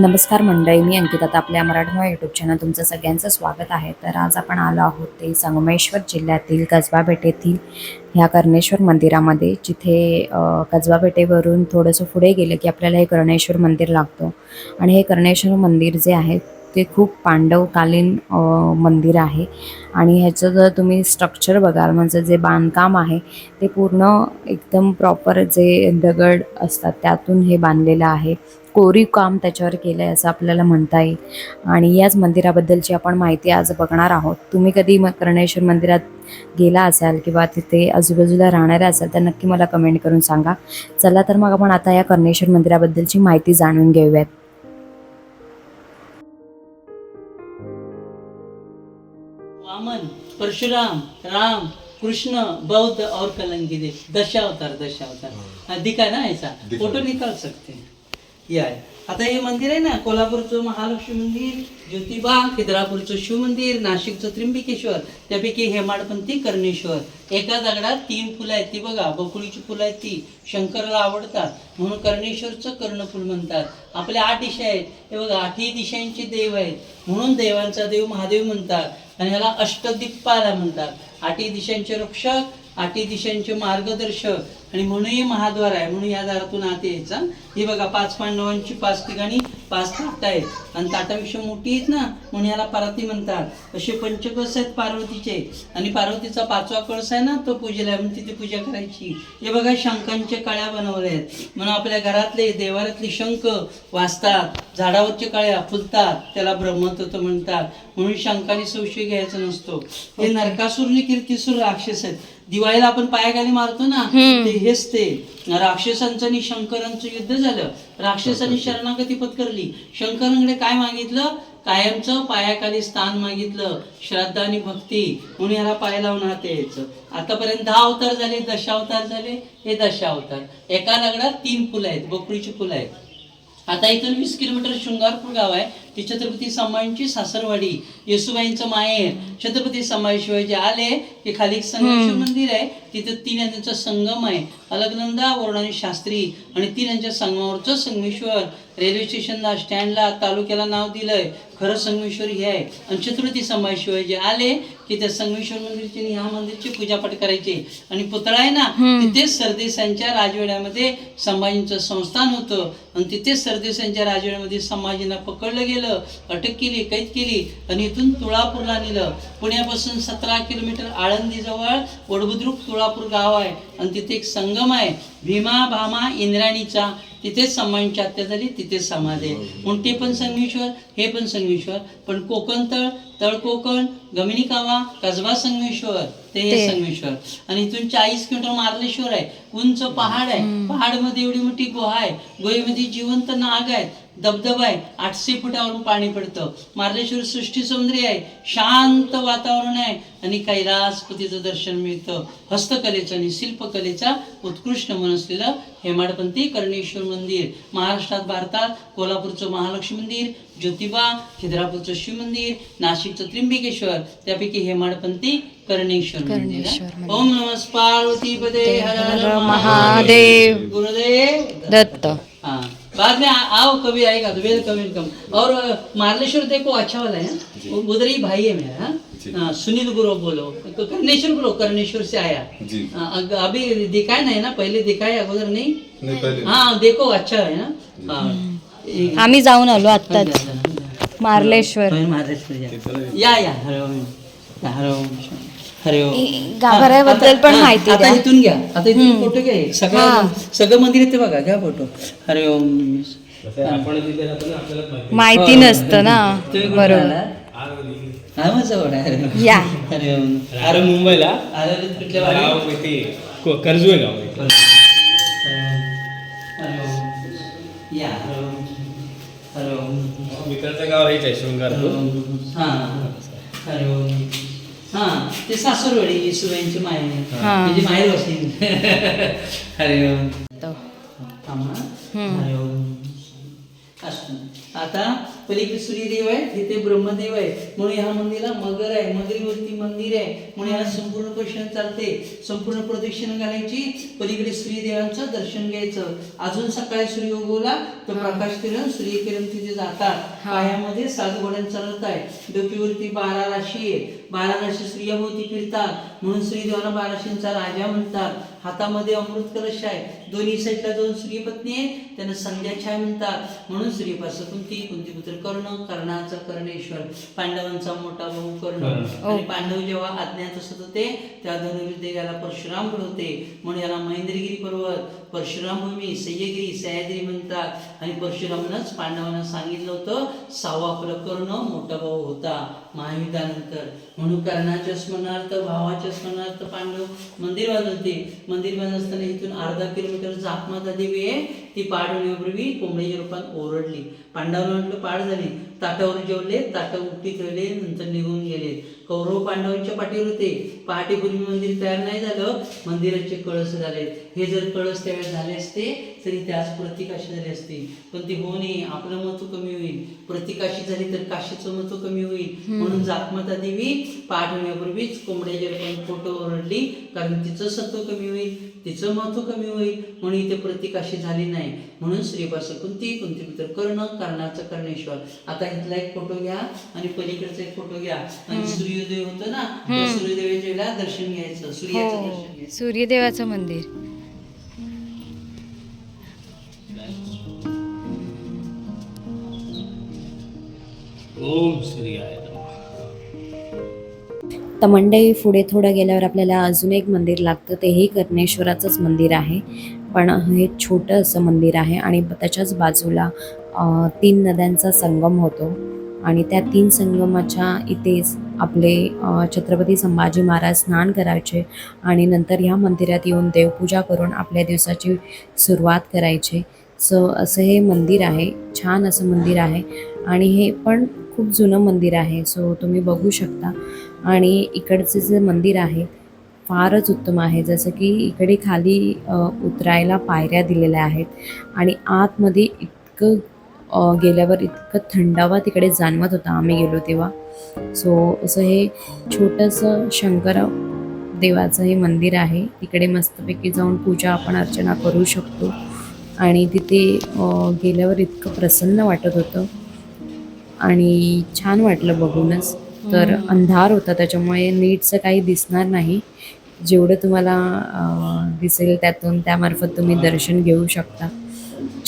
नमस्कार मंडळी मी अंकिता आता आपल्या मराठमोळा यूट्यूब चॅनल तुमचं सगळ्यांचं स्वागत आहे. तर आज आपण आलो आहोत ते संगमेश्वर जिल्ह्यातील कसबा पेठेतील ह्या कर्णेश्वर मंदिरामध्ये जिथे अ, कसबा थोडंसं पुढे गेलं की आपल्याला हे कर्णेश्वर मंदिर लागतं. आणि हे कर्णेश्वर मंदिर जे आहे ते खूप पांडवकालीन मंदिर आहे. आणि ह्याचं जर तुम्ही स्ट्रक्चर बघाल म्हणजे जे बांधकाम आहे ते पूर्ण एकदम प्रॉपर जे दगड असतात त्यातून हे बांधलेलं आहे. कोरीव काम त्याच्यावर केलं आहे असं आपल्याला म्हणता येईल. आणि याच मंदिराबद्दलची आपण माहिती आज बघणार आहोत. तुम्ही कधी म कर्णेश्वर मंदिरात गेला असाल किंवा तिथे आजूबाजूला राहणारे असाल तर नक्की मला कमेंट करून सांगा. चला तर मग आपण आता या कर्णेश्वर मंदिराबद्दलची माहिती जाणून घेऊयात. वामन परशुराम राम कृष्ण बौद्ध और कलंकी देव. दशावतार दशावतार. हा, दिखा ना ऐसा. फोटो निकाल सकते हैं. ये आहे. आता हे मंदिर आहे ना कोल्हापूरचं महालक्ष्मी मंदिर ज्योतिबा खिद्रापूरचं शिवमंदिर नाशिकचं त्र्यंबकेश्वर त्यापैकी हेमाडपंथी कर्णेश्वर. एका दगडात तीन फुलं आहेत ती बघा बकुळीची फुलं आहेत ती. शंकरला आवडतात म्हणून कर्णेश्वरचं कर्णफुल म्हणतात. आपल्या आठ दिशा आहेत. हे बघा आठही दिशांचे देव आहेत. म्हणून देवांचा देव महादेव म्हणतात. आणि ह्याला अष्टदिक्पाला म्हणतात. आठही दिशांचे रक्षक आठी दिशांचे मार्गदर्शक आणि म्हणूनही महाद्वार आहे म्हणून या दारातून आत यायचा. हे बघा पाच पांडवांची पाच ठिकाणी पाच ताट आहेत. आणि ताटाविषयी मोठी आहेत ना म्हणून याला पार्वती म्हणतात. असे पंचकस आहेत पार्वतीचे. आणि पार्वतीचा पाचवा कळस आहे ना तो पूजेला आहे म्हणून तिथे पूजा करायची. हे बघा शंखांचे कळ्या बनवल्या आहेत. म्हणून आपल्या घरातले देवारातले शंख वाचतात. झाडावरच्या कळ्या फुलतात. त्याला ब्रह्मतत्व म्हणतात. म्हणून शंखाने संशय घ्यायचा नसतो. हे नरकासुरने कीर्तिसूर राक्षस आहेत. दिवाळीला आपण पायाखाली मारतो ना ते हेच ते. राक्षसांचं आणि शंकरांचं युद्ध झालं. राक्षसांनी शरणागती पत्करली शंकरांकडे काय मागितलं? कायमचं पायाखाली स्थान मागितलं. श्रद्धा आणि भक्ती. म्हणून याला पाय लावून हात यायचं. आतापर्यंत दहा अवतार झाले दशावतार झाले हे दशावतार एका दगडात तीन फुलं आहेत बकरीची फुलं आहेत. आता इथून वीस किलोमीटर शृंगारपूर गाव आहे. ती छत्रपती संभाजींची सासरवाडी येसुबाईंचं माहेर छत्रपती संभाजी शिवाजी आले की खाली संगमेश्वर मंदिर आहे. तिथे तीन यांचा संगम आहे. अलगनंदा वरुणानी शास्त्री आणि तीन यांच्या संगमावरचं संगमेश्वर. रेल्वे स्टेशनला स्टँडला तालुक्याला नाव दिलंय. खरं संगमेश्वर हे आहे. आणि छत्रपती संभाजी शिवाजी आले की त्या संगमेश्वर मंदिरची आणि ह्या मंदिरची पूजापाठ करायची. आणि पुतळा आहे ना तिथेच सरदेसांच्या राजवाड्यामध्ये संभाजींचं संस्थान होतं. आणि तिथेच सरदेसांच्या राजवाड्यामध्ये संभाजींना पकडलं गेलं अटक केली कैद केली आणि इथून तुळापूरला नेलं. पुण्यापासून सतरा किलोमीटर आळंदीजवळ वडबुद्रुक तुळापूर गाव आहे आणि तिथे एक संगम आहे. भीमा भामा इंद्राणीचा. तिथेच संभाजींची हत्या झाली तिथेच समाधी आहे. म्हणून ते पण संगमेश्वर हे पण संगमेश्वर. पण कोकण तळ तळ कोकण गमिनी कावा कसबा संगमेश्वर ते हे संगमेश्वर. आणि इथून चाळीस किलोमीटर मार्लेश्वर आहे. उंच पहाड आहे. पहाडमध्ये एवढी मोठी गुहा आहे. गुहेमध्ये जिवंत नाग आहेत. धबधबा आहे. आठशे फुटावरून पाणी पडतं. मार्लेश्वर सृष्टी सौंदर्य आहे. शांत वातावरण आहे आणि कैलासपतीचं दर्शन मिळतं. हस्तकलेचं आणि शिल्पकलेचा उत्कृष्ट मन असलेलं हेमाडपंथी कर्णेश्वर मंदिर. महाराष्ट्रात भारतात कोल्हापूरचं महालक्ष्मी मंदिर ज्योतिबा खिद्रापूरचं शिव मंदिर नाशिकचं त्र्यंबकेश्वर त्यापैकी हेमाडपंथी कर्णेश्वर मंदिर. ओम नमः पार्वती पदे हर हर महादेव. गुरुदेव. दत्त. हाँ. बाद में आ- आओ कभी आएगा तो वेलकम वेलकम और अ, मार्लेश्वर देखो अच्छा वाला है? उधर ही भाई है मेरा हाँ? सुनील गुरु बोलो। तो कर्णेश्वर बोलो कर्णेश्वर से आया। जी। हाँ, अग- अभी दिखाया नहीं ना? पहले दिखाया अगोदर नहीं? नहीं पहले। हाँ देखो अच्छा है ना? हाँ। आम्ही जाऊन आलो आत्ताच. मार्लेश्वर. मार्लेश्वर या. या या. हरे ओम गाभाऱ्याबद्दल पण हा, माहिती आता द्या. इथून घ्या. आता इथून फोटो घ्या हे. सगळं सगळं मंदिर येते बघा घ्या फोटो. हरे ओम माहिती हो. नसतं ना. तुम्ही कुठून बरोबर. आलात? हा मग जवळ आहे. हरे ओम. या. हरे ओम अरे मुंबईला? कुठल्या वाडी? गाव को- ओम या. ओम ओम मित्राचं गाव हेच आहे शृंगारपूर. हा. ओम हा ते सासरवाडी येसुबाईंची माहेर हा. म्हणजे माहेर हरे ओम. तो. थांबा. हम्म. हरे ओम. असं. आता पलीकडे सूर्यदेव आहे इथे ब्रह्मदेव आहे म्हणून ह्या मंदिराला मगर आहे मगरीवरती मंदिर आहे. म्हणून याला संपूर्ण प्रदक्षिण चालते. संपूर्ण प्रदक्षिण घालायची. पलीकडे सूर्यदेवांचं दर्शन घ्यायचं. अजून सकाळी सूर्य उगवला तर प्रकाश किरण सूर्यकिरण तिथे जातात. पायामध्ये सात घोड्यांचा रथ आहे डोकीवरती बारा राशी आहे बारा राशी सूर्याभोवती फिरतात. म्हणून सूर्यदेवाला बाराशींचा राजा म्हणतात. हातामध्ये अमृत कलश आहे. दोन्ही साईडला दोन सूर्यपत्नी आहे. त्यांना संध्याछाय म्हणतात. म्हणून सूर्यपासून कुंती कुंती पुत्र कर्ण कर्णाचा कर्णेश्वर पांडवांचा मोठा भाऊ कर्ण. आणि पांडव जेव्हा अज्ञात असत होते त्या धनुर्विद्या याला परशुराम होते म्हणून याला महेंद्रगिरी पर्वत परशुराम भूमी सह्यगिरी सह्याद्री म्हणतात. आणि परशुरामनंच पांडवांना सांगितलं होतं सावा आपला कर्ण मोठा भाऊ होता. महायुद्धानंतर. म्हणून कर्णाच्या स्मरणार्थ भावाच्या स्मरणार्थ पांडव मंदिर बांधते मंदिर बांधत असताना इथून अर्धा किलोमीटर जातमाता देवी आहे. ती पाड होण्यापूर्वी कोंबडीच्या रूपात ओरडली. पांडवांना म्हटलं पाड झाली. ताटावर जेवले ताटं उपटी ठेवले नंतर निघून गेले. कौरव पांडवांच्या पाठीवर होते. पहाटेपूर्वी मंदिर तयार नाही झालं मंदिराचे कळस झाले. हे जर कळस त्यावेळेस झाले असते तरी ते आज प्रतिकाशी झाले असते. पण ते होऊ नये आपलं महत्त्व कमी होईल. प्रतिकाशी झाली तर काशीचं महत्त्व कमी होईल. म्हणून जातमाता देवी पाठ होण्यापूर्वीच कोंबड्याच्या रूपाने फोटो ओरडली कारण तिचं सत्व कमी होईल तिचं महत्त्व कमी होईल. म्हणून इथे प्रतिकाशी झाली नाही. म्हणून श्रीपास कुंती कुंती पुत्र कर्ण कर्णाचं कर्णेश्वर. आता इथला एक फोटो घ्या आणि पलीकडचा एक फोटो घ्या. आणि सूर्योदय होतो ना त्या सूर्योदयाच्या वेळेला दर्शन घ्यायचं सूर्याचं दर्शन घ्यायचं. सूर्यदेवाचं मंदिर. ओम सूर्याय. तर मंडई पुढे थोडं गेल्यावर आपल्याला अजून एक मंदिर लागतं तेही कर्णेश्वराचंच मंदिर आहे. पण हे छोटं असं मंदिर आहे आणि त्याच्याच बाजूला अं, तीन नद्यांचा संगम होतो. आणि त्या तीन संगमाच्या इथेच आपले छत्रपती संभाजी महाराज स्नान करायचे आणि नंतर ह्या मंदिरात येऊन देवपूजा करून आपल्या दिवसाची सुरुवात करायची. सो असं हे मंदिर आहे छान असं मंदिर आहे आणि हे पण खूप जुनं मंदिर आहे. सो तुम्ही बघू शकता. आणि इकडचे जे मंदिर आहे फारच उत्तम आहे. जसं की इकडे खाली उतरायला पायऱ्या दिलेल्या आहेत आणि आतमध्ये इतकं गेल्यावर इतकं थंडावा तिकडे जाणवत होता आम्ही गेलो तेव्हा. सो असं हे छोटंसं शंकर देवाचं हे मंदिर आहे. तिकडे मस्तपैकी जाऊन पूजा आपण अर्चना करू शकतो. आणि तिथे गेल्यावर इतकं प्रसन्न वाटत होतं. आणि छान वाटलं बघूनच. तर अंधार होता त्याच्यामुळे नीटचं काही दिसणार नाही. जेवढं तुम्हाला दिसेल त्यातून त्यामार्फत तुम्ही दर्शन घेऊ शकता.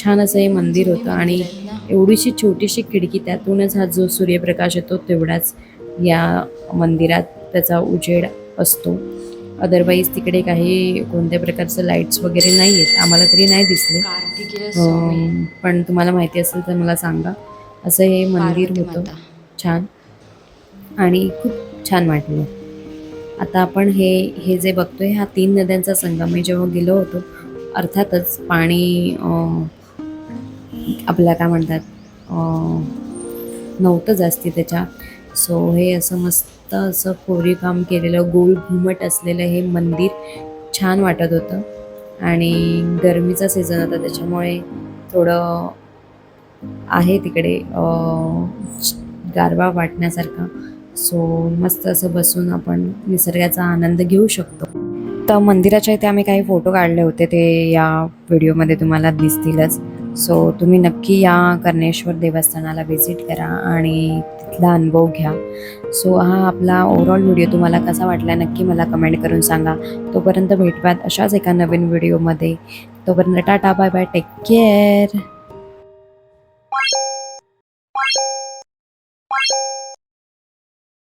छान असं हे मंदिर होतं आणि एवढीशी छोटीशी खिडकी त्यातूनच हा जो सूर्यप्रकाश येतो तेवढाच या मंदिरात त्याचा उजेड असतो. अदरवाईज तिकडे काही कोणत्या प्रकारचं लाईट्स वगैरे नाही आहेत आम्हाला तरी नाही दिसले. पण तुम्हाला माहिती असेल तर मला सांगा. असं हे मंदिर होतं. छान. आणि खूप छान वाटलं. आता आपण हे हे जे बघतोय हा तीन नद्यांचा संगम आहे. जेव्हा गेलो होतो अर्थातच पाणी आपल्या काय म्हणतात नव्हतं जास्ती त्याच्या. सो हे असं मस्त असं कोरीकाम केलेलं गोल घुमट असलेलं हे मंदिर छान वाटत होतं. आणि गरमीचा सीझन होता त्याच्यामुळे थोडं आहे तिकडे गारवा वाटण्यासारखा. सो मस्त असं बसून आपण निसर्गाचा आनंद घेऊ शकतो. तर मंदिराच्या इथे आम्ही काही फोटो काढले होते ते या व्हिडिओमध्ये तुम्हाला दिसतीलच. सो तुम्ही नक्की या कर्णेश्वर देवस्थानाला व्हिजिट करा आणि तिथला अनुभव घ्या. सो हा आपला ओव्हरऑल व्हिडिओ तुम्हाला कसा वाटला नक्की मला कमेंट करून सांगा. तोपर्यंत भेटूयात अशाच एका नवीन व्हिडिओमध्ये तोपर्यंत tata bye bye take care